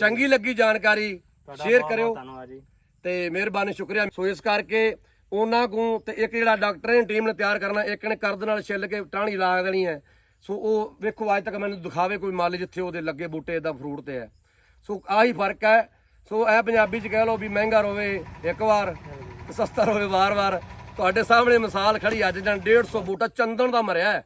ਚੰਗੀ ਲੱਗੀ ਜਾਣਕਾਰੀ ਸ਼ੇਅਰ ਕਰਿਓ। ਬਹੁਤ ਧੰਨਵਾਦ ਜੀ। ਤੇ ਮਿਹਰਬਾਨੀ ਸ਼ੁਕਰੀਆ। ਸੋ ਇਸ ਕਰਕੇ ਉਹਨਾਂ ਨੂੰ ਤੇ ਇੱਕ ਜਿਹੜਾ ਡਾਕਟਰ ਨੇ ਟੀਮ ਨੇ ਤਿਆਰ ਕਰਨਾ ਇੱਕ ਨੇ ਕਰਦ ਨਾਲ ਛਿੱਲ ਕੇ ਟਾਹਣੀ ਲਾ ਦੇਣੀ ਹੈ। ਸੋ ਉਹ ਵੇਖੋ ਅੱਜ ਤੱਕ ਮੈਨੂੰ ਦਿਖਾਵੇ ਕੋਈ ਮਾਲੀ ਜਿੱਥੇ ਉਹਦੇ ਲੱਗੇ ਬੂਟੇ ਦਾ ਫਰੂਟ ਤੇ ਹੈ। ਸੋ ਆਹੀ ਫ਼ਰਕ ਹੈ। ਸੋ ਇਹ ਪੰਜਾਬੀ ਚ ਕਹਿ ਲਓ ਵੀ ਮਹਿੰਗਾ ਰੋਵੇ ਇੱਕ ਵਾਰ ਸਸਤਾ ਰੋਵੇ ਵਾਰ-ਵਾਰ ਤੁਹਾਡੇ ਸਾਹਮਣੇ ਮਿਸਾਲ ਖੜੀ ਅੱਜ ਜਾਂ 150 ਬੂਟਾ ਚੰਦਨ ਦਾ ਮਰਿਆ ਹੈ।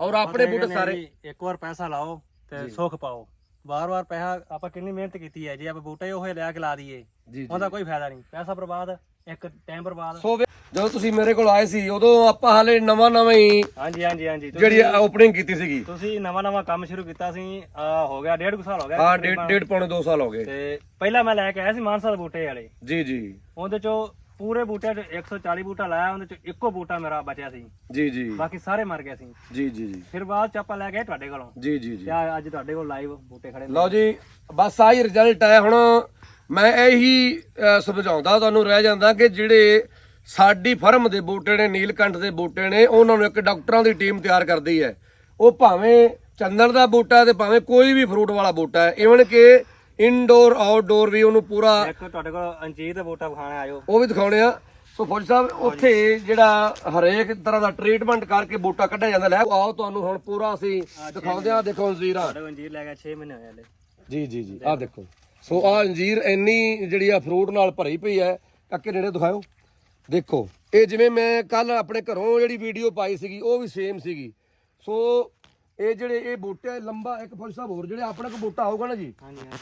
ਔਰ ਆਪਣੇ ਬੂਟੇ ਸਾਰੇ ਇੱਕ ਵਾਰ ਪੈਸਾ ਲਾਓ ਤੇ ਸੁੱਖ ਪਾਓ। ਵਾਰ-ਵਾਰ ਪੈਸਾ ਆਪਾਂ ਕਿੰਨੀ ਮਿਹਨਤ ਕੀਤੀ ਹੈ ਜੇ ਆਪਾਂ ਬੂਟੇ ਉਹ ਲਿਆ ਕੇ ਲਾ ਦਈਏ ਜੀ ਉਹਦਾ ਕੋਈ ਫਾਇਦਾ ਨਹੀਂ। ਪੈਸਾ ਬਰਬਾਦ ਇੱਕ ਟਾਈਮ ਬਰਬਾਦ। ਸੋ ਵੇ- ਜਦੋਂ ਤੁਸੀਂ ਮੇਰੇ ਕੋਲ ਆਏ ਸੀ ਉਦੋਂ ਆਪਾਂ ਹਾਲੇ ਨਵਾਂ ਨਵਾਂ ਹੀ ਹਾਂਜੀ ਹਾਂਜੀ ਹਾਂਜੀ। ਤੁਸੀਂ- ਜਿਹੜੀ ਓਪਨਿੰਗ ਕੀਤੀ ਸੀਗੀ। ਤੁਸੀਂ ਨਵਾਂ ਨਵਾਂ ਕੰਮ ਸ਼ੁਰੂ ਕੀਤਾ ਸੀ ਆ ਹੋ ਗਿਆ ਡੇਢ ਕੁ ਸਾਲ ਹੋ ਗਿਆ। ਹਾਂ ਡੇਢ ਡੇਢ ਪੌਣੇ 2 ਸਾਲ ਹੋ ਗਏ। ਤੇ ਪਹਿਲਾਂ ਮੈਂ ਲੈ ਕੇ ਆਇਆ ਸੀ ਮਾਨਸਾ ਦੇ ਬੂਟੇ ਵਾਲੇ। ਜੀ ਜੀ। ਉਹਦੇ ਚੋਂ ਪੂਰੇ ਬੂਟੇ 'ਚ 140 ਬੂਟਾ ਲਾਇਆ ਉਹਦੇ ਚ ਇੱਕੋ ਬੂਟਾ ਮੇਰਾ ਬਚਿਆ ਸੀ। ਜੀ ਜੀ। ਬਾਕੀ ਸਾਰੇ ਮਰ ਗਏ ਸੀ। ਜੀ ਜੀ ਜੀ। ਫਿਰ ਬਾਅਦ ਚ ਆਪਾਂ ਲੈ ਗਏ ਤੁਹਾਡੇ ਕੋਲੋਂ। ਜੀ ਜੀ ਜੀ। ਤੇ ਆਹ ਅੱਜ ਤੁਹਾਡੇ ਕੋਲ ਲਾਈਵ ਬੂਟੇ ਖੜੇ ਨੇ। ਲਓ ਜੀ ਬਸ ਆਹੀ ਰਿਜ਼ਲਟ ਹੈ। ਹੁਣ ਮੈਂ ਇਹੀ ਸਮਝਾਉਂਦਾ ਤੁਹਾਨੂੰ ਰਹਿ ਜਾਂਦਾ ਕਿ ਜਿਹੜੇ ਸਾਡੀ ਫਰਮ ਦੇ ਬੂਟੇ ਨੇ ਨੀਲਕੰਠ ਦੇ ਬੂਟੇ ਨੇ ਉਹਨਾਂ ਨੂੰ ਇੱਕ ਡਾਕਟਰਾਂ ਦੀ ਟੀਮ ਤਿਆਰ ਕਰਦੀ ਹੈ। ਉਹ ਭਾਵੇਂ ਚੰਦਨ ਦਾ ਬੂਟਾ ਤੇ ਭਾਵੇਂ ਕੋਈ ਵੀ ਫਰੂਟ ਵਾਲਾ ਬੂਟਾ ਹੈ ਇਵਨ ਕਿ ਇਨਡੋਰ ਆਊਟਡੋਰ ਵੀ ਉਹਨੂੰ ਪੂਰਾ ਇੱਕ ਤੁਹਾਡੇ ਕੋਲ ਅੰਜੀਰ ਦਾ ਬੂਟਾ ਵਿਖਾਣਾ ਆਇਓ। ਉਹ ਵੀ ਦਿਖਾਉਣੇ ਆ। ਸੋ ਫੌਜੀ ਸਾਹਿਬ ਉੱਥੇ ਜਿਹੜਾ ਹਰੇਕ ਤਰ੍ਹਾਂ ਦਾ ਟ੍ਰੀਟਮੈਂਟ ਕਰਕੇ ਬੂਟਾ ਕੱਢਿਆ ਜਾਂਦਾ। ਲੈ ਆਓ ਤੁਹਾਨੂੰ ਹੁਣ ਪੂਰਾ ਅਸੀਂ ਦਿਖਾਉਂਦੇ ਆ ਦੇਖੋ ਜ਼ੀਰਾ ਤੁਹਾਡੇ ਅੰਜੀਰ ਲੈ ਗਿਆ 6 ਮਹੀਨੇ ਹੋਏ ਹਲੇ। ਜੀ ਜੀ ਜੀ ਆਹ ਦੇਖੋ। ਸੋ ਆਹ ਅੰਜੀਰ ਇੰਨੀ ਜਿਹੜੀ ਆ ਫਰੂਟ ਨਾਲ ਭਰੀ ਪਈ ਹੈ। ਕੱਕੇ ਨੇੜੇ ਦਿਖਾਓ। ਦੇਖੋ ਇਹ ਜਿਵੇਂ ਮੈਂ ਕੱਲ ਆਪਣੇ ਘਰੋਂ ਜਿਹੜੀ ਵੀਡੀਓ ਪਾਈ ਸੀਗੀ ਉਹ ਵੀ ਸੇਮ ਸੀਗੀ। ਸੋ ਇਹ ਜਿਹੜੇ ਇਹ ਬੂਟੇ ਆ, ਲੰਬਾ ਇੱਕ ਫੌਜੀ ਸਾਹਿਬ ਹੋਰ ਜਿਹੜੇ ਆਪਣੇ ਕੋਲ ਬੂਟਾ ਆਊਗਾ ਨਾ ਜੀ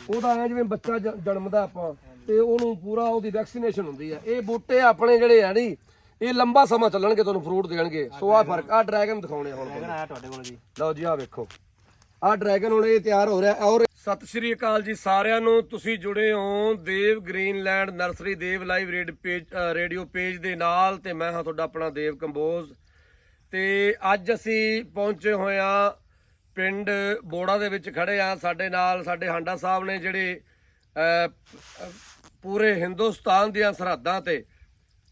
ਉਹਦਾ ਐ ਜਿਵੇਂ ਬੱਚਾ ਜਨਮਦਾ ਆਪਾਂ ਤੇ ਉਹਨੂੰ ਪੂਰਾ ਉਹਦੀ ਵੈਕਸੀਨੇਸ਼ਨ ਹੁੰਦੀ ਹੈ ਇਹ ਬੂਟੇ ਆਪਣੇ ਜਿਹੜੇ ਆ ਨੀ ਇਹ ਲੰਬਾ ਸਮਾਂ ਚੱਲਣਗੇ ਤੁਹਾਨੂੰ ਫਰੂਟ ਦੇਣਗੇ। ਸੋ ਆਹ ਫ਼ਰਕ ਆ ਡਰੈਗਨ ਦਿਖਾਉਣੇ ਹੁਣ ਤੁਹਾਡੇ ਕੋਲ ਜੀ। ਲਓ ਜੀ ਆ ਵੇਖੋ। ਆ ਡਰੈਗਨ ਹੁਣ ਇਹ ਤਿਆਰ ਹੋ ਰਿਹਾ। ਔਰ ਸਤਿ ਸ਼੍ਰੀ ਅਕਾਲ ਜੀ ਸਾਰਿਆਂ ਨੂੰ। ਤੁਸੀਂ ਜੁੜੇ ਹੋ Dev Greenland nursery Dev live raid page radio page ਦੇ ਨਾਲ ਤੇ ਮੈਂ ਹਾਂ ਤੁਹਾਡਾ ਆਪਣਾ ਦੇਵ ਕੰਬੋਜ। ਤੇ ਅੱਜ ਅਸੀਂ ਪਹੁੰਚੇ ਹੋਏ ਆ ਪਿੰਡ ਬੋੜਾ ਦੇ ਵਿੱਚ ਖੜੇ ਆ ਸਾਡੇ ਨਾਲ ਸਾਡੇ ਹਾਂਡਾ ਸਾਹਿਬ ਨੇ ਜਿਹੜੇ ਪੂਰੇ ਹਿੰਦੁਸਤਾਨ ਦੀਆਂ ਸਰਹੱਦਾਂ ਤੇ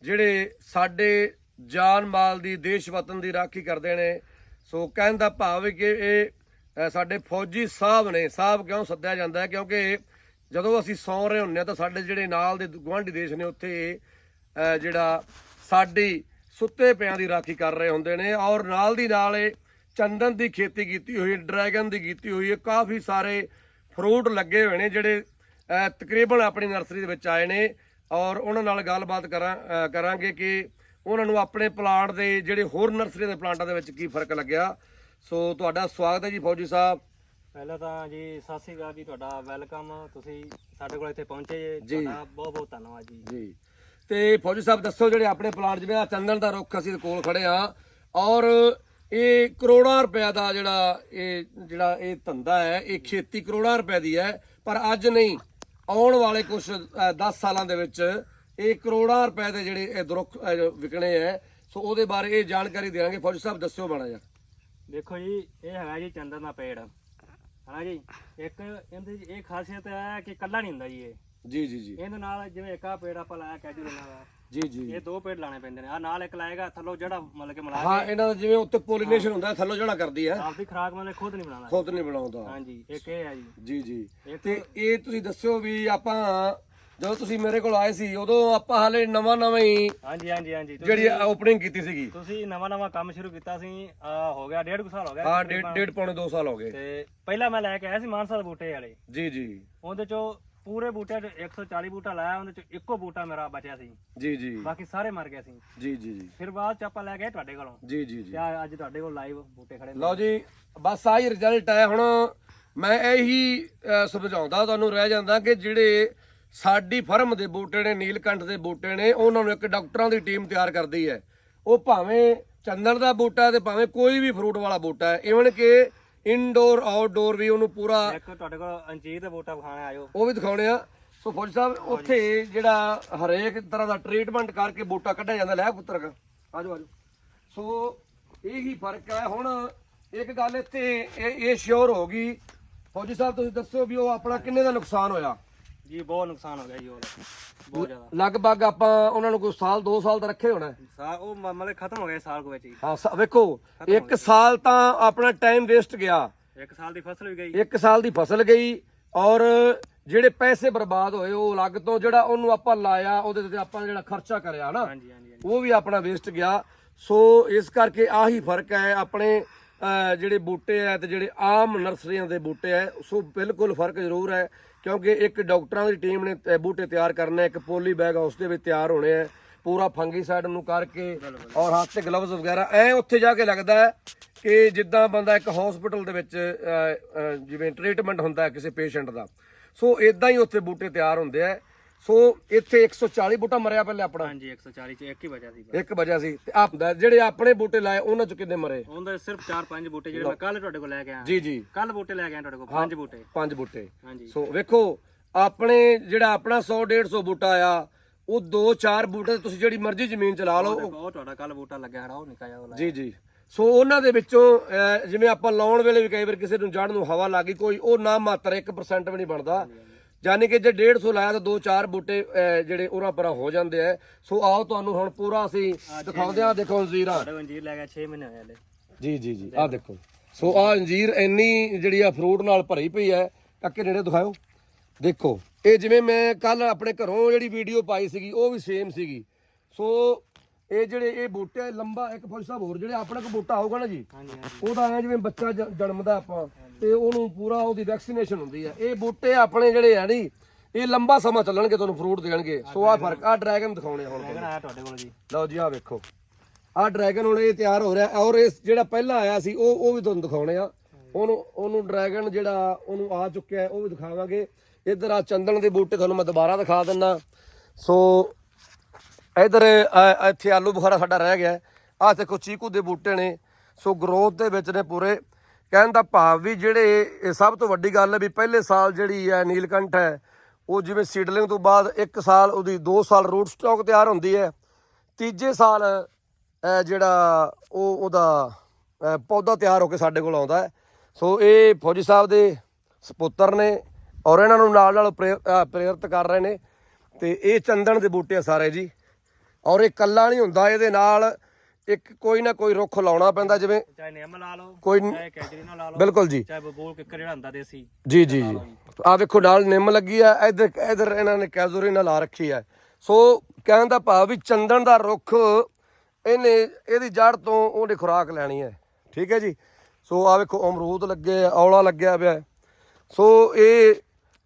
ਜਿਹੜੇ ਸਾਡੇ ਜਾਨ ਮਾਲ ਦੀ ਦੇਸ਼ ਵਤਨ ਦੀ ਰਾਖੀ ਕਰਦੇ ਨੇ। ਸੋ ਕਹਿਣ ਦਾ ਭਾਵ ਹੈ ਕਿ ਇਹ ਸਾਡੇ ਫੌਜੀ ਸਾਹਿਬ ਨੇ ਸਾਹਿਬ ਕਿਉਂ ਸੱਦਿਆ ਜਾਂਦਾ ਹੈ? ਕਿਉਂਕਿ ਜਦੋਂ ਅਸੀਂ ਸੌਂ ਰਹੇ ਹੁੰਨੇ ਆ ਤਾਂ ਸਾਡੇ ਜਿਹੜੇ ਨਾਲ ਦੇ ਗੁਆਂਢੀ ਦੇਸ਼ ਨੇ ਉੱਥੇ ਅ, ਜਿਹੜਾ ਸਾਡੀ ਸੁੱਤੇ ਪਿਆਂ ਦੀ ਰਾਖੀ ਕਰ ਰਹੇ ਹੁੰਦੇ ਨੇ ਔਰ ਨਾਲ ਦੀ ਨਾਲ ਇਹ ਚੰਦਨ ਦੀ ਖੇਤੀ ਕੀਤੀ ਹੋਈ ਹੈ ਡਰੈਗਨ ਦੀ ਕੀਤੀ ਹੋਈ ਹੈ ਕਾਫੀ ਸਾਰੇ ਫਰੂਟ ਲੱਗੇ ਹੋਏ ਨੇ ਜਿਹੜੇ ਤਕਰੀਬਨ ਆਪਣੀ ਨਰਸਰੀ ਦੇ ਵਿੱਚ ਆਏ ਨੇ ਔਰ ਉਹਨਾਂ ਨਾਲ ਗੱਲਬਾਤ ਕਰਾਂ ਕਰਾਂਗੇ ਕਿ ਉਹਨਾਂ ਨੂੰ ਆਪਣੇ ਪਲਾਂਟ ਦੇ ਜਿਹੜੇ ਹੋਰ ਨਰਸਰੀ ਦੇ ਪਲਾਂਟਾਂ ਦੇ ਵਿੱਚ ਕੀ ਫ਼ਰਕ ਲੱਗਿਆ। ਸੋ ਤੁਹਾਡਾ ਸਵਾਗਤ ਹੈ ਜੀ ਫੌਜੀ ਸਾਹਿਬ। ਪਹਿਲਾਂ ਤਾਂ ਜੀ ਸਤਿ ਸ੍ਰੀ ਅਕਾਲ ਜੀ ਤੁਹਾਡਾ ਵੈਲਕਮ। ਤੁਸੀਂ ਸਾਡੇ ਕੋਲ ਇੱਥੇ ਪਹੁੰਚੇ ਜੇ। ਤੁਹਾਡਾ ਬਹੁਤ ਬਹੁਤ ਧੰਨਵਾਦ ਜੀ। ਜੀ। ਤੇ ਫੌਜੀ ਸਾਹਿਬ ਦੱਸੋ ਜਿਹੜੇ ਆਪਣੇ ਪਲਾਂਟ ਜਿਵੇਂ ਆ ਚੰਦਨ ਦਾ ਰੁੱਖ ਅਸੀਂ ਕੋਲ ਖੜੇ ਆ ਔਰ ਇਹ ਕਰੋੜਾਂ ਰੁਪਏ ਦਾ ਜਿਹੜਾ ਇਹ ਜਿਹੜਾ ਇਹ ਧੰਦਾ ਹੈ ਇਹ ਖੇਤੀ ਕਰੋੜਾਂ ਰੁਪਏ ਦੀ ਹੈ ਪਰ ਅੱਜ ਨਹੀਂ ਆਉਣ ਵਾਲੇ ਕੁਝ 10 ਸਾਲਾਂ ਦੇ ਵਿੱਚ ਇਹ ਕਰੋੜਾਂ ਰੁਪਏ ਦੇ ਜਿਹੜੇ ਇਹ ਦਰੁੱਖ ਵਿਕਣੇ ਹੈ ਸੋ ਉਹਦੇ ਬਾਰੇ ਇਹ ਜਾਣਕਾਰੀ ਦੇਵਾਂਗੇ। ਫੌਜੀ ਸਾਹਿਬ ਦੱਸਿਓ ਬਣਾ ਜਾ ਦੇਖੋ ਜੀ ਇਹ ਹੈਗਾ ਜੀ ਚੰਦਨ ਦਾ ਪੇੜ। ਹਨਾ ਜੀ? ਇੱਕ ਇਹਦੀ ਇਹ ਖਾਸੀਅਤ ਹੈ ਕਿ ਕੱਲਾ ਨਹੀਂ ਹੁੰਦਾ ਜੀ ਇਹ। ਜੀ ਜੀ ਜੀ। ਇਹਦੇ ਨਾਲ ਜਿਵੇਂ ਇੱਕ ਆ ਪੇੜ ਆਪਾਂ ਲਾਇਆ ਕੈਜੂ ਦੇ ਨਾਲ। ਜੀ ਜੀ। ਇਹ ਦੋ ਪੇੜ ਲਾਣੇ ਪੈਂਦੇ ਨੇ। ਆ ਨਾਲ ਇੱਕ ਲਾਏਗਾ ਥੱਲੋਂ ਜਿਹੜਾ ਮਤਲਬ ਕਿ ਮਿਲਾ ਹਾਂ ਇਹਨਾਂ ਦਾ ਜਿਵੇਂ ਉੱਤੇ ਪੋਲੀਨੇਸ਼ਨ ਹੁੰਦਾ ਥੱਲੋਂ ਜਿਹੜਾ ਕਰਦੀ ਹੈ ਆਪਦੀ ਖਰਾਕ ਮਤਲਬ ਖੁਦ ਨਹੀਂ ਬਣਾਉਂਦਾ। ਖੁਦ ਨਹੀਂ ਬਣਾਉਂਦਾ। ਹਾਂਜੀ ਇੱਕ ਇਹ ਹੈ ਜੀ। ਜੀ ਜੀ। ਤੇ ਇਹ ਤੁਸੀਂ ਦੱਸਿਓ ਵੀ ਆਪਾਂ ਜਦੋਂ ਤੁਸੀਂ ਮੇਰੇ ਕੋਲ ਆਏ ਸੀ ਉਦੋਂ ਆਪਾਂ ਹਾਲੇ ਨਵਾਂ ਨਵਾਂ ਹੀ ਹਾਂਜੀ ਹਾਂਜੀ ਹਾਂਜੀ। ਤੁਸੀਂ- ਜਿਹੜੀ ਓਪਨਿੰਗ ਕੀਤੀ ਸੀਗੀ। ਤੁਸੀਂ ਨਵਾਂ ਨਵਾਂ ਕੰਮ ਸ਼ੁਰੂ ਕੀਤਾ ਸੀ ਆ ਹੋ ਗਿਆ ਡੇਢ ਕੁ ਸਾਲ ਹੋ ਗਿਆ। ਹਾਂ ਡੇਢ ਡੇਢ ਪੌਣੇ 2 ਸਾਲ ਹੋ ਗਏ। ਤੇ ਪਹਿਲਾਂ ਮੈਂ ਲੈ ਕੇ ਆਇਆ ਸੀ ਮਾਨਸਾ ਦੇ ਬੂਟੇ ਵਾਲੇ। ਜੀ ਜੀ। ਉਹਦੇ ਚੋਂ ਪੂਰੇ ਬੂਟੇ 'ਚ 140 ਬੂਟਾ ਲਾਇਆ ਉਹਦੇ ਚ ਇੱਕੋ ਬੂਟਾ ਮੇਰਾ ਬਚਿਆ ਸੀ। ਜੀ ਜੀ। ਬਾਕੀ ਸਾਰੇ ਮਰ ਗਏ ਸੀ। ਜੀ ਜੀ ਜੀ। ਫਿਰ ਬਾਅਦ ਚ ਆਪਾਂ ਲੈ ਗਏ ਤੁਹਾਡੇ ਕੋਲੋਂ। ਜੀ ਜੀ ਜੀ। ਤੇ ਆਹ ਅੱਜ ਤੁਹਾਡੇ ਕੋਲ ਲਾਈਵ ਬੂਟੇ ਖੜੇ ਨੇ। ਲਓ ਜੀ ਬਸ ਆਹੀ ਰਿਜ਼ਲਟ ਹੈ। ਹੁਣ ਮੈਂ ਇਹੀ ਅ, ਸਮਝਾਉਂਦਾ ਤੁਹਾਨੂੰ ਰਹਿ ਜਾਂਦਾ ਕਿ ਜਿਹੜੇ ਸਾਡੀ ਫਰਮ ਦੇ ਬੂਟੇ ਨੇ ਨੀਲਕੰਠ ਦੇ ਬੂਟੇ ਨੇ ਉਹਨਾਂ ਨੂੰ ਇੱਕ ਡਾਕਟਰਾਂ ਦੀ ਟੀਮ ਤਿਆਰ ਕਰਦੀ ਹੈ। ਉਹ ਭਾਵੇਂ ਚੰਦਨ ਦਾ ਬੂਟਾ ਹੈ ਤੇ ਭਾਵੇਂ ਕੋਈ ਵੀ ਫਰੂਟ ਵਾਲਾ ਬੂਟਾ ਹੈ ਇਵਨ ਕਿ ਇਨਡੋਰ ਆਊਟਡੋਰ ਵੀ ਉਹਨੂੰ ਪੂਰਾ ਇੱਕ ਤੁਹਾਡੇ ਕੋਲ ਅੰਜੀਰ ਦਾ ਬੂਟਾ ਵਿਖਾਣਾ ਆਇਓ ਉਹ ਵੀ ਦਿਖਾਉਣੇ ਆ। ਸੋ ਫੌਜੀ ਸਾਹਿਬ ਉੱਥੇ ਜਿਹੜਾ ਹਰੇਕ ਤਰ੍ਹਾਂ ਦਾ ਟ੍ਰੀਟਮੈਂਟ ਕਰਕੇ ਬੂਟਾ ਕੱਢਿਆ ਜਾਂਦਾ ਲੈ ਪੁੱਤਰ ਕਾ ਆਜੋ ਆਜੋ। ਸੋ ਇਹੀ ਫ਼ਰਕ ਹੈ। ਹੁਣ ਇੱਕ ਗੱਲ ਇੱਥੇ ਇਹ ਸ਼ੋਰ ਹੋ ਗਈ। ਫੌਜੀ ਸਾਹਿਬ ਤੁਸੀਂ ਦੱਸੋ ਵੀ ਉਹ ਆਪਣਾ ਕਿੰਨੇ ਦਾ ਨੁਕਸਾਨ ਹੋਇਆ? ਜੀ ਬਹੁਤ ਨੁਕਸਾਨ ਹੋ ਗਿਆ ਜੀ ਉਹ ਬਹੁਤ ਜ਼ਿਆਦਾ। ਲਗਭਗ ਆਪਾਂ ਉਹਨਾਂ ਨੂੰ ਕੋਈ ਸਾਲ 2 ਸਾਲ ਦਾ ਰੱਖੇ ਹੋਣਾ ਹੈ। ਸਾ ਉਹ ਮ- ਮਤਲਬ ਖਤਮ ਹੋ ਗਿਆ ਸਾਲ ਕੁ ਵਿੱਚ ਹੀ ਹਾਂ ਸ- ਵੇਖੋ ਇੱਕ ਸਾਲ ਤਾਂ ਆਪਣਾ ਟਾਈਮ ਵੇਸਟ ਗਿਆ। ਇੱਕ ਸਾਲ ਦੀ ਫਸਲ ਵੀ ਗਈ। ਇੱਕ ਸਾਲ ਦੀ ਫਸਲ ਗਈ ਔਰ ਜਿਹੜੇ ਪੈਸੇ ਬਰਬਾਦ ਹੋਏ ਉਹ ਅਲੱਗ ਤੋਂ ਜਿਹੜਾ ਉਹਨੂੰ ਆਪਾਂ ਲਾਇਆ ਉਹਦੇ ਤੇ ਆਪਾਂ ਜਿਹੜਾ ਖਰਚਾ ਕਰਿਆ ਨਾ ਹਾਂਜੀ ਹਾਂਜੀ ਹਾਂਜੀ। ਉਹ ਵੀ ਆਪਣਾ ਵੇਸਟ ਗਿਆ। ਸੋ ਇਸ ਕਰਕੇ ਆਹੀ ਫ਼ਰਕ ਹੈ ਆਪਣੇ ਅਹ, ਜਿਹੜੇ ਬੂਟੇ ਆ ਤੇ ਜਿਹੜੇ ਆਮ ਨਰਸਰੀਆਂ ਦੇ ਬੂਟੇ ਆ ਸੋ ਬਿਲਕੁਲ ਫ਼ਰਕ ਜ਼ਰੂਰ ਹੈ। ਕਿਉਂਕਿ ਇੱਕ ਡਾਕਟਰਾਂ ਦੀ ਟੀਮ ਨੇ ਅਹ, ਬੂਟੇ ਤਿਆਰ ਕਰਨੇ ਇੱਕ ਪੋਲੀ ਬੈਗ ਉਸ ਦੇ ਵਿੱਚ ਤਿਆਰ ਹੋਣੇ ਆ। ਪੂਰਾ ਫੰਗੀਸਾਈਡ ਨੂੰ ਕਰਕੇ ਔਰ ਹੱਥ ਤੇ ਗਲਵਜ਼ ਵਗੈਰਾ ਐ ਉੱਥੇ ਜਾ ਕੇ ਲੱਗਦਾ ਹੈ ਕਿ ਜਿੱਦਾਂ ਬੰਦਾ ਇੱਕ ਹਸਪੀਟਲ ਦੇ ਵਿੱਚ ਜਿਵੇਂ ਟ੍ਰੀਟਮੈਂਟ ਹੁੰਦਾ ਕਿਸੇ ਪੇਸ਼ੈਂਟ ਦਾ। ਸੋ ਇਦਾਂ ਹੀ ਉੱਥੇ ਬੂਟੇ ਤਿਆਰ ਹੁੰਦੇ ਆ। ਸੋ ਇੱਥੇ 140 ਬੂਟਾ ਮਰਿਆ ਪਹਿਲੇ ਆਪਣਾ। ਹਾਂਜੀ 140 ਚ ਇੱਕ ਹੀ ਬਚਿਆ ਸੀ ਇੱਕ ਵਜ੍ਹਾ ਸੀ। ਤੇ ਆਪ ਜਿਹੜੇ ਆਪਣੇ ਬੂਟੇ ਲਾਏ ਉਹਨਾਂ ਚ ਕਿੰਨੇ ਮਰੇ? ਉਹਦੇ ਸਿਰਫ 4-5 ਬੂਟੇ ਜਿਹੜੇ ਮੈਂ ਕੱਲ ਤੁਹਾਡੇ ਕੋਲ ਲੈ ਕੇ ਆਇਆ। ਜੀ ਜੀ। ਕੱਲ ਬੂਟੇ ਲੈ ਕੇ ਆਇਆ ਤੁਹਾਡੇ ਕੋਲ ਪੰਜ ਬੂਟੇ। ਪੰਜ ਬੂਟੇ। ਹਾਂਜੀ। ਸੋ ਵੇਖੋ ਆਪਣੇ ਜਿਹੜਾ ਆਪਣਾ 100 150 ਬੂਟਾ ਆ ਉਹ ਦੋ ਚਾਰ ਬੂਟੇ ਤੁਸੀਂ ਜਿਹੜੀ ਮਰਜ਼ੀ ਜ਼ਮੀਨ ਚ ਲਾ ਲਓ। ਉਹ- ਉਹ ਤੁਹਾਡਾ ਕੱਲ ਬੂਟਾ ਲੱਗਿਆ ਖੜਾ ਉਹ ਨਿਕਾ ਜਾ ਉਹ ਜੀ ਜੀ। ਸੋ ਉਹਨਾਂ ਦੇ ਵਿੱਚੋਂ ਅਹ, ਜਿਵੇਂ ਆਪਾਂ ਲਾਉਣ ਵੇਲੇ ਵੀ ਕਈ ਵਾਰ ਕਿਸੇ ਨੂੰ ਜੜ ਨੂੰ ਹਵਾ ਲੱਗੀ ਕੋਈ ਉਹ ਨਾ ਮਾਤਰ 1% ਵੀ ਨਹੀਂ ਬਣਦਾ। ਯਾਨੀ ਕਿ ਜੇ 150 ਲਾਇਆ ਤਾਂ ਦੋ ਚਾਰ ਬੂਟੇ ਅਹ, ਜਿਹੜੇ ਉਰਾਂ ਪਰਾਂ ਹੋ ਜਾਂਦੇ ਆ। ਸੋ ਆਓ ਤੁਹਾਨੂੰ ਹੁਣ ਪੂਰਾ ਅਸੀਂ ਦਿਖਾਉਂਦੇ ਆ ਦੇਖੋ ਜ਼ੀਰਾ ਤੁਹਾਡੇ ਅੰਜੀਰ ਲੈ ਗਿਆ 6 ਮਹੀਨੇ ਹੋਏ ਹਲੇ। ਜੀ ਜੀ ਜੀ ਆਹ ਦੇਖੋ। ਸੋ ਆਹ ਅੰਜੀਰ ਇੰਨੀ ਜਿਹੜੀ ਆ ਫਰੂਟ ਨਾਲ ਭਰੀ ਪਈ ਹੈ ਕੱਕੇ ਨੇੜੇ ਦਿਖਾਓ ਦੇਖੋ ਇਹ ਜਿਵੇਂ ਮੈਂ ਕੱਲ ਆਪਣੇ ਘਰੋਂ ਜਿਹੜੀ ਵੀਡੀਓ ਪਾਈ ਸੀਗੀ ਉਹ ਵੀ ਸੇਮ ਸੀਗੀ। ਸੋ ਇਹ ਜਿਹੜੇ ਇਹ ਬੂਟੇ ਆ, ਲੰਬਾ ਇੱਕ ਫੁੱਲ ਸਾਹਿਬ ਹੋਰ ਜਿਹੜੇ ਆਪਣੇ ਕੋਲ ਬੂਟਾ ਆਊਗਾ ਨਾ ਜੀ ਹਾਂਜੀ ਹਾਂਜੀ। ਉਹਦਾ ਐ ਜਿਵੇਂ ਬੱਚਾ ਜ- ਜਨਮਦਾ ਆਪਾਂ। ਤੇ ਉਹਨੂੰ ਪੂਰਾ ਉਹਦੀ ਵੈਕਸੀਨੇਸ਼ਨ ਹੁੰਦੀ ਹੈ ਇਹ ਬੂਟੇ ਆਪਣੇ ਜਿਹੜੇ ਆ ਨੀ ਇਹ ਲੰਬਾ ਸਮਾਂ ਚੱਲਣਗੇ ਤੁਹਾਨੂੰ ਫਰੂਟ ਦੇਣਗੇ। ਸੋ ਆਹ ਫ਼ਰਕ ਆ ਡਰੈਗਨ ਦਿਖਾਉਣੇ ਆ ਹੁਣ ਲੈਗਣ ਆਇਆ ਤੁਹਾਡੇ ਕੋਲ ਜੀ। ਲਓ ਜੀ ਆ ਵੇਖੋ। ਆ ਡਰੈਗਨ ਹੁਣ ਇਹ ਤਿਆਰ ਹੋ ਰਿਹਾ ਔਰ ਇਹ ਜਿਹੜਾ ਪਹਿਲਾਂ ਆਇਆ ਸੀ ਉਹ ਉਹ ਵੀ ਤੁਹਾਨੂੰ ਦਿਖਾਉਣੇ ਆ। ਉਹਨੂੰ ਉਹਨੂੰ ਡਰੈਗਨ ਜਿਹੜਾ ਉਹਨੂੰ ਆ ਚੁੱਕਿਆ ਉਹ ਵੀ ਦਿਖਾਵਾਂਗੇ। ਇੱਧਰ ਆ ਚੰਦਨ ਦੇ ਬੂਟੇ ਤੁਹਾਨੂੰ ਮੈਂ ਦੁਬਾਰਾ ਦਿਖਾ ਦਿੰਨਾ। ਸੋ ਇੱਧਰ ਇੱਥੇ ਆਲੂ ਬੁਖਾਰਾ ਸਾਡਾ ਰਹਿ ਗਿਆ ਆ ਦੇਖੋ ਚੀਕੂ ਦੇ ਬੂਟੇ ਨੇ। ਸੋ ਗਰੋਥ ਦੇ ਵਿੱਚ ਨੇ ਪੂਰੇ। ਕਹਿਣ ਦਾ ਭਾਵ ਵੀ ਜਿਹੜੇ ਇਹ ਸਭ ਤੋਂ ਵੱਡੀ ਗੱਲ ਹੈ ਵੀ ਪਹਿਲੇ ਸਾਲ ਜਿਹੜੀ ਹੈ ਨੀਲਕੰਠ ਹੈ, ਉਹ ਜਿਵੇਂ ਸੀਡਲਿੰਗ ਤੋਂ ਬਾਅਦ 1 ਸਾਲ, ਉਹਦੀ 2 ਸਾਲ ਰੂਟ ਸਟਾਕ ਤਿਆਰ ਹੁੰਦੀ ਹੈ। ਤੀਜੇ ਸਾਲ ਜਿਹੜਾ ਉਹ ਉਹਦਾ ਪੌਦਾ ਤਿਆਰ ਹੋ ਕੇ ਸਾਡੇ ਕੋਲ ਆਉਂਦਾ ਹੈ। ਸੋ ਇਹ ਫੌਜੀ ਸਾਹਿਬ ਦੇ ਸਪੁੱਤਰ ਨੇ ਔਰ ਇਹਨਾਂ ਨੂੰ ਨਾਲ ਨਾਲ ਪ੍ਰੇਰ- ਪ੍ਰੇਰਿਤ ਕਰ ਰਹੇ ਨੇ। ਤੇ ਇਹ ਚੰਦਨ ਦੇ ਬੂਟੇ ਆ ਸਾਰੇ ਜੀ। ਔਰ ਇਹ ਕੱਲਾ ਨਹੀਂ ਹੁੰਦਾ, ਇਹਦੇ ਨਾਲ ਇੱਕ ਕੋਈ ਨਾ ਕੋਈ ਰੁੱਖ ਲਾਉਣਾ ਪੈਂਦਾ ਜਿਵੇਂ ਚਾਹੇ ਨਿੰਮ ਲਾ ਲਓ ਕੋਈ ਚਾਹੇ ਕੈਟਰੀਨਾ ਲਾ ਲਓ ਬਿਲਕੁਲ ਜੀ। ਚਾਹੇ ਬਬੂਲ ਕਿੱਕਰ ਜਿਹੜਾ ਹੁੰਦਾ ਦੇਸੀ ਜੀ ਜੀ। ਜੀ। ਆ ਵੇਖੋ ਨਾਲ ਨਿੰਮ ਲੱਗੀ ਆ ਇਧਰ ਇਧਰ ਇਹਨਾਂ ਨੇ ਕੈਜ਼ੋਰੀਨਾ ਲਾ ਰੱਖੀ ਆ। ਸੋ ਕਹਿਣ ਦਾ ਭਾਵ ਵੀ ਚੰਦਨ ਦਾ ਰੁੱਖ ਇਹਨੇ ਇਹਦੀ ਜੜ ਤੋਂ ਉਹਨੇ ਖੁਰਾਕ ਲੈਣੀ ਹੈ। ਠੀਕ ਹੈ ਜੀ? ਸੋ ਆ ਵੇਖੋ ਅਮਰੂਦ ਲੱਗੇ ਆ ਔਲਾ ਲੱਗਿਆ ਪਿਆ ਹੈ। ਸੋ ਇਹ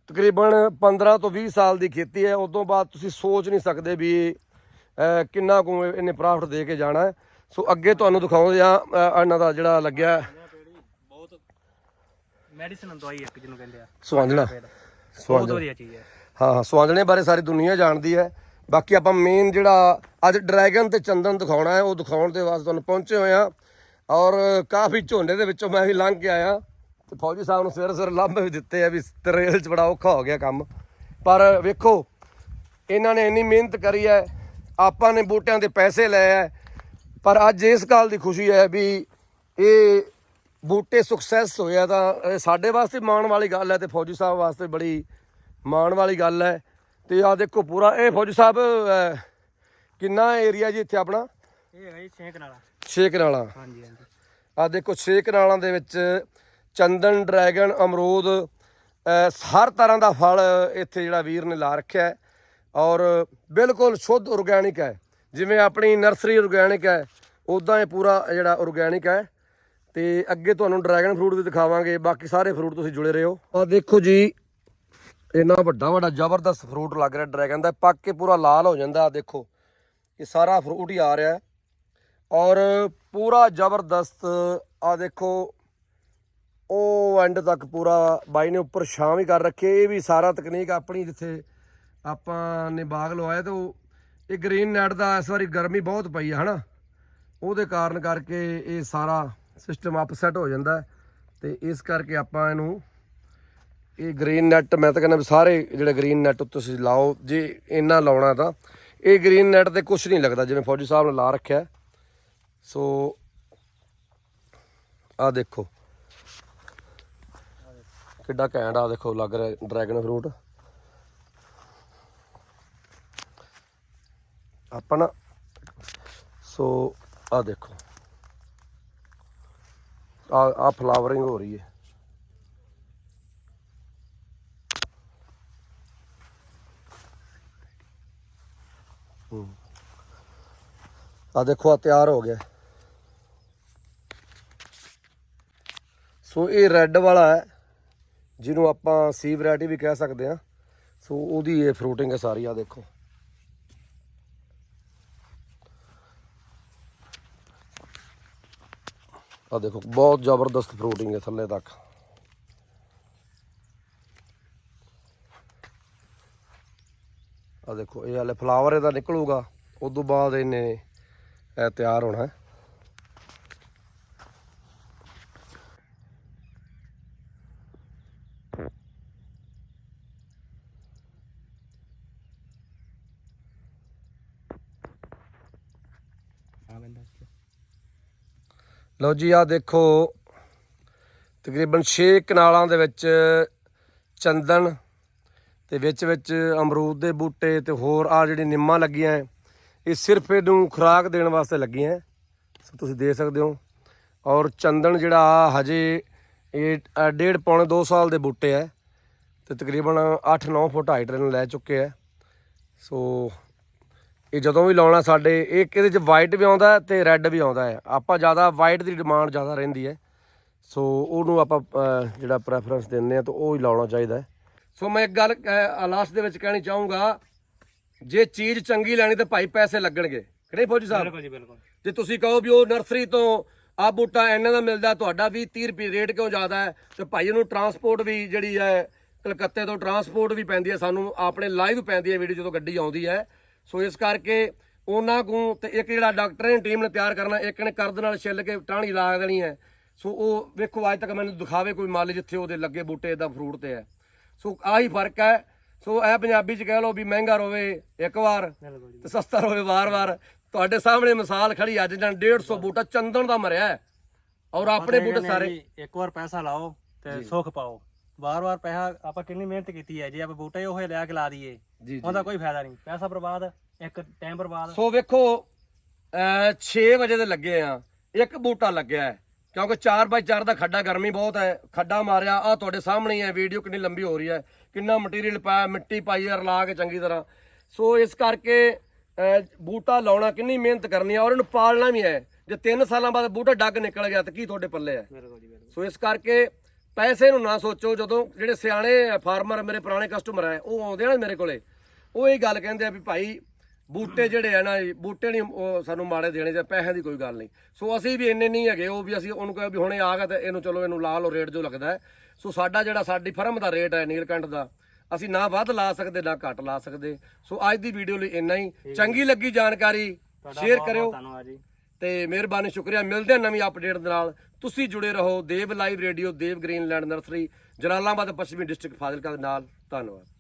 ਤਕਰੀਬਨ 15 ਤੋਂ 20 ਸਾਲ ਦੀ ਖੇਤੀ ਹੈ। ਉਦੋਂ ਬਾਅਦ ਤੁਸੀਂ ਸੋਚ ਨਹੀਂ ਸਕਦੇ ਵੀ ਇਹ, ਅਹ, ਕਿੰਨਾ ਕੁ ਇਹਨੇ ਪ੍ਰਾਫਿਟ ਦੇ ਕੇ ਜਾਣਾ ਹੈ। ਸੋ ਅੱਗੇ ਤੁਹਾਨੂੰ ਦਿਖਾਉਂਦੇ ਆ ਇਹਨਾਂ ਦਾ ਜਿਹੜਾ ਲੱਗਿਆ। ਬਹੁਤ ਮੈਡੀਸਨ ਦਵਾਈ ਇੱਕ ਜਿਹਨੂੰ ਕਹਿੰਦੇ ਆ। ਬਹੁਤ ਵਧੀਆ ਚੀਜ਼ ਹੈ। ਹਾਂ ਹਾਂ ਸਵਾਂਜਣੇ ਬਾਰੇ ਸਾਰੀ ਦੁਨੀਆ ਜਾਣਦੀ ਹੈ। ਬਾਕੀ ਆਪਾਂ ਮੇਨ ਜਿਹੜਾ ਅੱਜ ਡਰੈਗਨ ਤੇ ਚੰਦਨ ਦਿਖਾਉਣਾ ਹੈ ਉਹ ਦਿਖਾਉਣ ਦੇ ਵਾਸਤੇ ਤੁਹਾਨੂੰ ਪਹੁੰਚੇ ਹੋਏ ਆ ਔਰ ਕਾਫੀ ਝੋਨੇ ਦੇ ਵਿੱਚੋਂ ਮੈਂ ਵੀ ਲੰਘ ਕੇ ਆਇਆ। ਤੇ ਫੌਜੀ ਸਾਹਿਬ ਨੂੰ ਸਵੇਰੇ ਸਵੇਰੇ ਲਾਂਭੇ ਵੀ ਦਿੱਤੇ ਆ ਵੀ ਤਰੇਲ 'ਚ ਬੜਾ ਔਖਾ ਹੋ ਗਿਆ ਕੰਮ। ਪਰ ਵੇਖੋ ਇਹਨਾਂ ਨੇ ਇੰਨੀ ਮਿਹਨਤ ਕਰੀ ਹੈ ਆਪਾਂ ਨੇ ਬੂਟਿਆਂ ਦੇ ਪੈਸੇ ਲਏ ਹੈ। ਪਰ ਅੱਜ ਇਸ ਗੱਲ ਦੀ ਖੁਸ਼ੀ ਹੈ ਵੀ ਇਹ ਬੂਟੇ ਸਕਸੈਸ ਹੋਇਆ ਤਾਂ ਸਾਡੇ ਵਾਸਤੇ ਮਾਣ ਵਾਲੀ ਗੱਲ ਹੈ ਤੇ ਫੌਜੀ ਸਾਹਿਬ ਵਾਸਤੇ ਬੜੀ ਮਾਣ ਵਾਲੀ ਗੱਲ ਹੈ। ਤੇ ਆ ਦੇਖੋ ਪੂਰਾ ਇਹ ਫੌਜੀ ਸਾਹਿਬ ਕਿੰਨਾ ਏਰੀਆ ਜੀ ਇੱਥੇ ਆਪਣਾ? ਇਹ ਹੈਗਾ ਜੀ ਛੇਕ ਨਾਲਾ ਛੇ ਕਨਾਲਾਂ। ਹਾਂਜੀ ਹਾਂਜੀ। ਆ ਦੇਖੋ ਛੇ ਕਨਾਲਾਂ ਦੇ ਵਿੱਚ ਚੰਦਨ ਡਰੈਗਨ ਅਮਰੂਦ ਹਰ ਤਰ੍ਹਾਂ ਦਾ ਫਲ ਇੱਥੇ ਜਿਹੜਾ ਵੀਰ ਨੇ ਲਾ ਰੱਖਿਆ ਹੈ। ਔਰ ਬਿਲਕੁਲ ਸ਼ੁੱਧ ਆਰਗੈਨਿਕ ਹੈ। ਜਿਵੇਂ ਆਪਣੀ ਨਰਸਰੀ ਆਰਗੈਨਿਕ ਹੈ ਉਦਾਂ ਇਹ ਪੂਰਾ ਜਿਹੜਾ ਆਰਗੈਨਿਕ ਹੈ। ਤੇ ਅੱਗੇ ਤੁਹਾਨੂੰ ਡਰੈਗਨ ਫਰੂਟ ਵੀ ਦਿਖਾਵਾਂਗੇ, ਬਾਕੀ ਸਾਰੇ ਫਰੂਟ ਤੁਸੀਂ ਜੁੜੇ ਰਹੋ। ਆ ਦੇਖੋ ਜੀ, ਇੰਨਾ ਵੱਡਾ ਵੱਡਾ ਜ਼ਬਰਦਸਤ ਫਰੂਟ ਲੱਗ ਰਿਹਾ ਡਰੈਗਨ ਦਾ, ਪੱਕ ਕੇ ਪੂਰਾ ਲਾਲ ਹੋ ਜਾਂਦਾ ਆ ਦੇਖੋ। ਇਹ ਸਾਰਾ ਫਰੂਟ ਹੀ ਆ ਰਿਹਾ ਔਰ ਪੂਰਾ ਜ਼ਬਰਦਸਤ ਆ ਦੇਖੋ, ਉਹ ਐਂਡ ਤੱਕ ਪੂਰਾ ਬਾਈ ਨੇ ਉੱਪਰ ਛਾਂ ਵੀ ਕਰ ਰੱਖੀ ਇਹ ਵੀ ਸਾਰਾ ਤਕਨੀਕ ਆਪਣੀ ਜਿੱਥੇ ਆਪਾਂ ਨੇ ਬਾਗ ਲਵਾਇਆ, ਤੇ ਉਹ ਇਹ ਗ੍ਰੀਨ ਨੈਟ ਦਾ ਇਸ ਵਾਰੀ ਗਰਮੀ ਬਹੁਤ ਪਈ ਆ, ਹਨਾ? ਉਹਦੇ ਕਾਰਨ ਕਰਕੇ ਇਹ ਸਾਰਾ ਸਿਸਟਮ ਅਪਸੈਟ ਹੋ ਜਾਂਦਾ ਹੈ ਤੇ ਇਸ ਕਰਕੇ ਆਪਾਂ ਇਹਨੂੰ ਇਹ ਗ੍ਰੀਨ ਨੈਟ ਮੈਂ ਤਾਂ ਕਹਿੰਦਾ ਵੀ ਸਾਰੇ ਜਿਹੜੇ ਗ੍ਰੀਨ ਨੈਟ ਤੁਸੀਂ ਲਾਓ, ਜੇ ਇੰਨਾ ਲਾਉਣਾ ਤਾਂ। ਇਹ ਗ੍ਰੀਨ ਨੈਟ ਤੇ ਕੁਝ ਨਹੀਂ ਲੱਗਦਾ, ਜਿਵੇਂ ਫੌਜੀ ਸਾਹਿਬ ਨੇ ਲਾ ਰੱਖਿਆ ਸੋ ਆ ਦੇਖੋ। ਕਿੱਡਾ ਘੈਂਟ ਆ ਦੇਖੋ, ਲੱਗ ਰਿਹਾ ਡਰੈਗਨ ਫਰੂਟ ਆਪਾਂ ਨਾ ਸੋ ਆ ਦੇਖੋ। ਆ ਆ ਫਲਾਵਰਿੰਗ ਹੋ ਰਹੀ ਹੈ। ਆ ਦੇਖੋ ਆ ਤਿਆਰ ਹੋ ਗਿਆ। ਸੋ, ਇਹ ਰੈੱਡ ਵਾਲਾ ਹੈ, ਜਿਹਨੂੰ ਆਪਾਂ ਸੀ ਵੈਰਾਈਟੀ ਵੀ ਕਹਿ ਸਕਦੇ ਆ ਸੋ, ਉਹਦੀ ਇਹ ਫਰੂਟਿੰਗ ਹੈ ਸਾਰੀ ਆ ਦੇਖੋ। ਆ ਦੇਖੋ, ਬਹੁਤ ਜ਼ਬਰਦਸਤ ਫਰੂਟਿੰਗ ਹੈ ਥੱਲੇ ਤੱਕ। ਆ ਦੇਖੋ, ਇਹ ਹਲੇ ਫਲਾਵਰ ਇਹਦਾ ਨਿਕਲੂਗਾ ਉਸ ਤੋਂ ਬਾਅਦ ਇਹਨੇ ਇਹ ਤਿਆਰ ਹੋਣਾ ਹੈ। ਲਓ ਜੀ ਆ ਦੇਖੋ ਤਕਰੀਬਨ 6 ਕਨਾਲਾਂ ਦੇ ਵਿੱਚ ਚੰਦਨ ਤੇ ਵਿੱਚ ਵਿੱਚ ਅਮਰੂਦ ਦੇ ਬੂਟੇ ਤੇ ਹੋਰ ਆ ਜਿਹੜੀ ਨਿੰਮਾਂ ਲੱਗੀਆਂ ਹੈ, ਇਹ ਸਿਰਫ ਇਹਨੂੰ ਖੁਰਾਕ ਦੇਣ ਵਾਸਤੇ ਲੱਗੀਆਂ ਹੈ। ਸੋ ਤੁਸੀਂ ਦੇਖ ਸਕਦੇ ਹੋ ਔਰ ਚੰਦਨ ਜਿਹੜਾ ਹਜੇ ਇਹ ਡੇਢ ਪੌਣੇ 2 ਸਾਲ ਦੇ ਬੂਟੇ ਹੈ ਤੇ ਤਕਰੀਬਨ 8-9 ਫੁੱਟ ਹਾਈਟ ਇਹਨਾਂ ਲੈ ਚੁੱਕੇ ਹੈ ਸੋ ਇਹ ਜਦੋਂ ਵੀ ਲਾਉਣਾ ਸਾਡੇ ਇਹ ਇਹਦੇ ਚ ਵਾਈਟ ਵੀ ਆਉਂਦਾ ਤੇ ਰੈੱਡ ਵੀ ਆਉਂਦਾ ਹੈ। ਆਪਾਂ ਜ਼ਿਆਦਾ ਵਾਈਟ ਦੀ ਡਿਮਾਂਡ ਜ਼ਿਆਦਾ ਰਹਿੰਦੀ ਹੈ। ਸੋ ਉਹਨੂੰ ਆਪਾਂ ਜਿਹੜਾ ਪ੍ਰੈਫਰੈਂਸ ਦਿੰਦੇ ਆ ਤਾਂ ਉਹ ਹੀ ਲਾਉਣਾ ਚਾਹੀਦਾ ਹੈ। ਸੋ ਮੈਂ ਇੱਕ ਗੱਲ ਲਾਸਟ ਦੇ ਵਿੱਚ ਕਹਿਣੀ ਚਾਹੂੰਗਾ ਜੇ ਚੀਜ਼ ਚੰਗੀ ਲੈਣੀ ਤਾਂ ਭਾਈ ਪੈਸੇ ਲੱਗਣਗੇ। ਕਿਹੜੇ ਫੌਜੀ ਸਾਹਿਬ? ਬਿਲਕੁਲ ਜੀ ਬਿਲਕੁਲ। ਜੇ ਤੁਸੀਂ ਕਹੋ ਵੀ ਉਹ ਨਰਸਰੀ ਤੋਂ ਆ ਬੂਟਾ ਇਹਨਾਂ ਦਾ ਮਿਲਦਾ ਤੁਹਾਡਾ 20 30 ਰੁਪਏ ਰੇਟ ਕਿਉਂ ਜ਼ਿਆਦਾ ਹੈ? ਤੇ ਭਾਈ ਇਹਨੂੰ ਟਰਾਂਸਪੋਰਟ ਵੀ ਜਿਹੜੀ ਹੈ ਕਲਕੱਤੇ ਤੋਂ ਟਰਾਂਸਪੋਰਟ ਵੀ ਪੈਂਦੀ ਹੈ ਸਾਨੂੰ ਆਪਣੇ ਲਾਈਵ ਪੈਂਦੀ ਹੈ ਵੀਡੀਓ ਜਦੋਂ ਗੱਡੀ ਆਉਂਦੀ ਹੈ। ਸੋ ਇਸ ਕਰਕੇ ਉਹਨਾਂ ਨੂੰ ਤੇ ਇੱਕ ਜਿਹੜਾ ਡਾਕਟਰ ਨੇ ਟੀਮ ਨੇ ਤਿਆਰ ਕਰਨਾ ਇੱਕ ਨੇ ਕਰਦ ਨਾਲ ਛਿੱਲ ਕੇ ਟਾਹਣੀ ਲਾ ਦੇਣੀ ਹੈ। ਸੋ ਉਹ ਵੇਖੋ ਅੱਜ ਤੱਕ ਮੈਨੂੰ ਦਿਖਾਵੇ ਕੋਈ ਮਾਲ ਜਿੱਥੇ ਉਹਦੇ ਲੱਗੇ ਬੂਟੇ ਦਾ ਫਰੂਟ ਤੇ ਹੈ। ਸੋ ਆਹੀ ਫ਼ਰਕ ਹੈ। ਸੋ ਇਹ ਪੰਜਾਬੀ ਚ ਕਹਿ ਲਓ ਵੀ ਮਹਿੰਗਾ ਰੋਵੇ ਇੱਕ ਵਾਰ ਤੇ ਸਸਤਾ ਰੋਵੇ ਵਾਰ-ਵਾਰ ਤੁਹਾਡੇ ਸਾਹਮਣੇ ਮਿਸਾਲ ਖੜੀ ਅੱਜ ਜਾਂ 150 ਬੂਟਾ ਚੰਦਨ ਦਾ ਮਰਿਆ ਹੈ। ਔਰ ਆਪਣੇ ਆਪਾਂ ਬੂਟੇ ਸਾਰੇ ਇੱਕ ਵਾਰ ਪੈਸਾ ਲਾਓ ਤੇ ਸੁੱਖ ਪਾਓ। ਵਾਰ-ਵਾਰ ਪੈਸਾ ਆਪਾਂ ਕਿੰਨੀ ਮਿਹਨਤ ਕੀਤੀ ਹੈ ਜੇ ਆਪਾਂ ਬੂਟੇ ਉਹ ਲਿਆ ਕੇ ਲਾ ਦਈਏ ਜੀ ਉਹਦਾ ਕੋਈ ਫਾਇਦਾ ਨਹੀਂ। ਪੈਸਾ ਬਰਬਾਦ ਇੱਕ ਟਾਈਮ ਬਰਬਾਦ। ਸੋ ਵੇਖੋ 6 ਵਜੇ ਦੇ ਲੱਗੇ ਆ ਇੱਕ ਬੂਟਾ ਲੱਗਿਆ ਹੈ ਕਿਉਂਕਿ 4x4 ਦਾ ਖੱਡਾ ਗਰਮੀ ਬਹੁਤ ਹੈ ਖੱਡਾ ਮਾਰਿਆ ਆ ਤੁਹਾਡੇ ਸਾਹਮਣੇ ਹੀ ਹੈ ਵੀਡੀਓ ਕਿੰਨੀ ਲੰਬੀ ਹੋ ਰਹੀ ਹੈ ਕਿੰਨਾ ਮਟੀਰੀਅਲ ਪਾਇਆ ਮਿੱਟੀ ਪਾਈ ਹੈ ਰਲਾ ਕੇ ਚੰਗੀ ਤਰ੍ਹਾਂ। ਸੋ ਇਸ ਕਰਕੇ ਅਹ, ਬੂਟਾ ਲਾਉਣਾ ਕਿੰਨੀ ਮਿਹਨਤ ਕਰਨੀ ਹੈ ਔਰ ਇਹਨੂੰ ਪਾਲਣਾ ਵੀ ਹੈ। ਜੇ 3 ਸਾਲਾਂ ਬਾਅਦ ਬੂਟਾ ਡੱਗ ਨਿਕਲ ਗਿਆ ਤਾਂ ਕੀ ਤੁਹਾਡੇ ਪੱਲੇ ਹੈ? ਬਿਲਕੁਲ ਜੀ ਬਿਲਕੁਲ ਸੋ ਇਸ ਕਰਕੇ ਪੈਸੇ ਨੂੰ ਨਾ ਸੋਚੋ ਜਦੋਂ ਜਿਹੜੇ ਸਿਆਣੇ ਫਾਰਮਰ ਮੇਰੇ ਪੁਰਾਣੇ ਕਸਟਮਰ ਹੈ ਉਹ ਆਉਂਦੇ ਆ ਨਾ ਮੇਰੇ ਕੋਲੇ ਉਹ ਇਹ ਗੱਲ ਕਹਿੰਦੇ ਆ ਵੀ ਭਾਈ ਬੂਟੇ ਜਿਹੜੇ ਆ ਨਾ ਬੂਟੇ ਨਹੀਂ ਸਾਨੂੰ ਮਾੜੇ ਦੇਣੇ ਜਾਂ ਪੈਸਿਆਂ ਦੀ ਕੋਈ ਗੱਲ ਨਹੀਂ। ਸੋ ਅਸੀਂ ਵੀ ਇੰਨੇ ਨਹੀਂ ਹੈਗੇ ਉਹ ਵੀ ਅਸੀਂ ਉਹਨੂੰ ਕਹੇ ਵੀ ਹੁਣੇ ਆ ਗਿਆ ਤੇ ਇਹਨੂੰ ਚਲੋ ਇਹਨੂੰ ਲਾ ਲਓ ਰੇਟ ਜੋ ਲੱਗਦਾ ਸੋ ਸਾਡਾ ਜਿਹੜਾ ਸਾਡੀ ਫਰਮ ਦਾ ਰੇਟ ਹੈ ਨੀਲਕੰਠ ਦਾ ਅਸੀਂ ਨਾ ਵੱਧ ਲਾ ਸਕਦੇ ਨਾ ਘੱਟ ਲਾ ਸਕਦੇ। ਸੋ ਅੱਜ ਦੀ ਵੀਡੀਓ ਲਈ ਇੰਨਾ ਹੀ। ਚੰਗੀ ਲੱਗੀ ਜਾਣਕਾਰੀ ਸ਼ੇਅਰ ਕਰਿਓ। ਬਹੁਤ ਧੰਨਵਾਦ ਜੀ। ਤੇ ਮਿਹਰਬਾਨੀ, ਸ਼ੁਕਰੀਆ। ਮਿਲਦੇ ਹਾਂ ਨਵੀਂ ਅਪਡੇਟ ਦੇ ਨਾਲ। ਤੁਸੀਂ ਜੁੜੇ ਰਹੋ Dev live radio, Dev Greenland nursery, Jalalabad, ਪੱਛਮੀ ਡਿਸਟ੍ਰਿਕਟ ਫਾਜ਼ਿਲਕਾ ਦੇ ਨਾਲ। ਧੰਨਵਾਦ।